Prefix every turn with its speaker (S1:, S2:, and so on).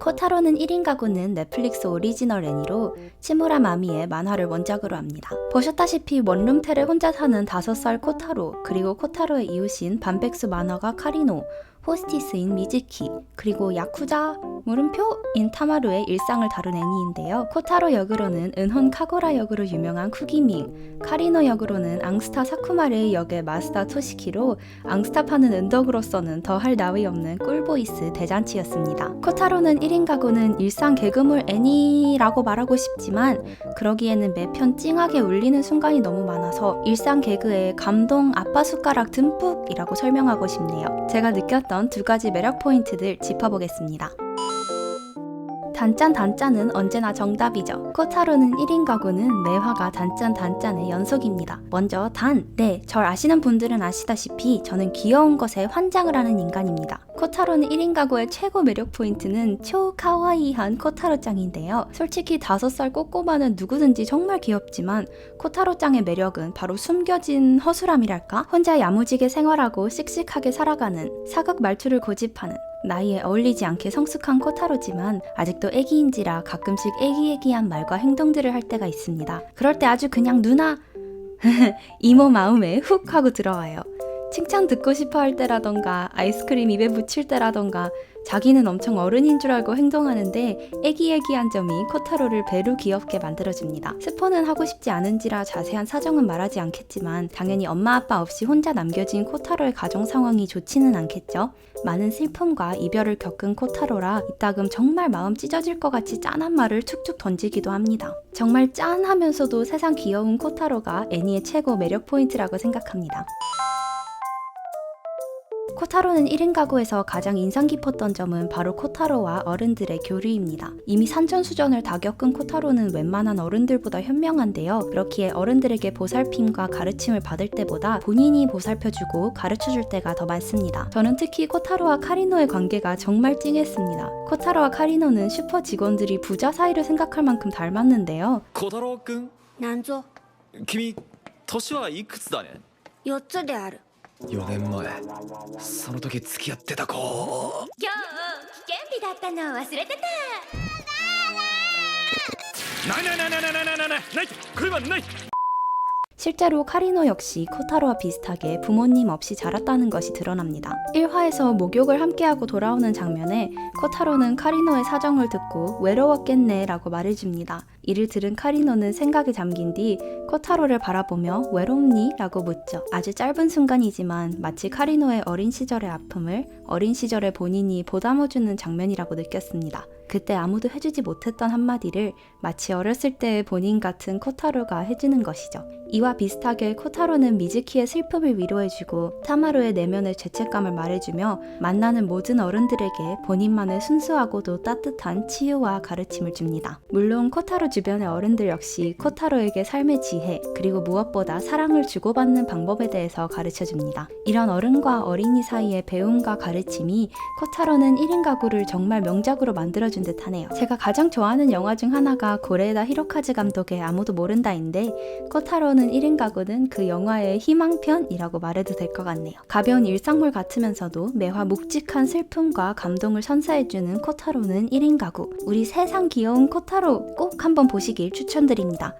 S1: 코타로는 1인 가구는 넷플릭스 오리지널 애니로 치무라 마미의 만화를 원작으로 합니다. 보셨다시피 원룸텔에 혼자 사는 5살 코타로 그리고 코타로의 이웃인 반백수 만화가 카리노 호스티스인 미즈키, 그리고 야쿠자 물음표인 타마루의 일상을 다룬 애니인데요. 코타로 역으로는 은혼 카고라 역으로 유명한 쿠기밍, 카리노 역으로는 앙스타 사쿠마레의 역의 마스타 토시키로 앙스타 파는 은덕으로서는 더할 나위 없는 꿀보이스 대잔치였습니다. 코타로는 1인 가구는 일상 개그물 애니라고 말하고 싶지만 그러기에는 매편 찡하게 울리는 순간이 너무 많아서 일상 개그에 감동 아빠 숟가락 듬뿍이라고 설명하고 싶네요. 제가 느꼈던 두 가지 매력 포인트들 짚어보겠습니다. 단짠 단짠은 언제나 정답이죠. 코타로는 1인 가구는 매화가 단짠 단짠의 연속입니다. 먼저 단, 네, 절 아시는 분들은 아시다시피 저는 귀여운 것에 환장을 하는 인간입니다. 코타로는 1인 가구의 최고 매력 포인트는 초 카와이한 코타로짱인데요. 솔직히 5살 꼬꼬마는 누구든지 정말 귀엽지만 코타로짱의 매력은 바로 숨겨진 허술함이랄까? 혼자 야무지게 생활하고 씩씩하게 살아가는 사극 말투를 고집하는 나이에 어울리지 않게 성숙한 코타로지만 아직도 애기인지라 가끔씩 애기애기한 말과 행동들을 할 때가 있습니다. 그럴 때 아주 그냥 누나 이모 마음에 훅 하고 들어와요. 칭찬 듣고 싶어 할 때라던가 아이스크림 입에 묻힐 때라던가 자기는 엄청 어른인 줄 알고 행동하는데 애기애기한 점이 코타로를 배로 귀엽게 만들어줍니다. 스포는 하고 싶지 않은지라 자세한 사정은 말하지 않겠지만 당연히 엄마 아빠 없이 혼자 남겨진 코타로의 가정 상황이 좋지는 않겠죠. 많은 슬픔과 이별을 겪은 코타로라 이따금 정말 마음 찢어질 것 같이 짠한 말을 툭툭 던지기도 합니다. 정말 짠하면서도 세상 귀여운 코타로가 애니의 최고 매력 포인트라고 생각합니다. 코타로는 1인 가구에서 가장 인상 깊었던 점은 바로 코타로와 어른들의 교류입니다. 이미 산전수전을 다 겪은 코타로는 웬만한 어른들보다 현명한데요. 그렇기에 어른들에게 보살핌과 가르침을 받을 때보다 본인이 보살펴주고 가르쳐줄 때가 더 많습니다. 저는 특히 코타로와 카리노의 관계가 정말 찡했습니다. 코타로와 카리노는 슈퍼 직원들이 부자 사이를 생각할 만큼 닮았는데요.
S2: 小太郎くん
S3: なんぞ
S2: 君年はいくつだね
S3: 4つである
S2: 4年前。その時付き合ってた子。
S4: 今日危険日だったの忘れてた。
S2: ないないないないないないないなない
S1: 실제로 카리노 역시 코타로와 비슷하게 부모님 없이 자랐다는 것이 드러납니다. 1화에서 목욕을 함께하고 돌아오는 장면에 코타로는 카리노의 사정을 듣고 외로웠겠네 라고 말해줍니다. 이를 들은 카리노는 생각에 잠긴 뒤 코타로를 바라보며 외롭니? 라고 묻죠. 아주 짧은 순간이지만 마치 카리노의 어린 시절의 아픔을 어린 시절의 본인이 보담아주는 장면이라고 느꼈습니다. 그때 아무도 해주지 못했던 한마디를 마치 어렸을 때의 본인 같은 코타로가 해주는 것이죠. 이와 비슷하게 코타로는 미즈키의 슬픔을 위로해주고 타마루의 내면의 죄책감을 말해주며 만나는 모든 어른들에게 본인만의 순수하고도 따뜻한 치유와 가르침을 줍니다. 물론 코타로 주변의 어른들 역시 코타로에게 삶의 지혜 그리고 무엇보다 사랑을 주고받는 방법에 대해서 가르쳐줍니다. 이런 어른과 어린이 사이의 배움과 가르침이 코타로는 1인 가구를 정말 명작으로 만들어 준 듯하네요. 제가 가장 좋아하는 영화 중 하나가 고레에다 히로카즈 감독의 아무도 모른다인데 코타로는 1인 가구는 그 영화의 희망편이라고 말해도 될 것 같네요. 가벼운 일상물 같으면서도 매화 묵직한 슬픔과 감동을 선사해주는 코타로는 1인 가구. 우리 세상 귀여운 코타로 꼭 한번 보시길 추천드립니다.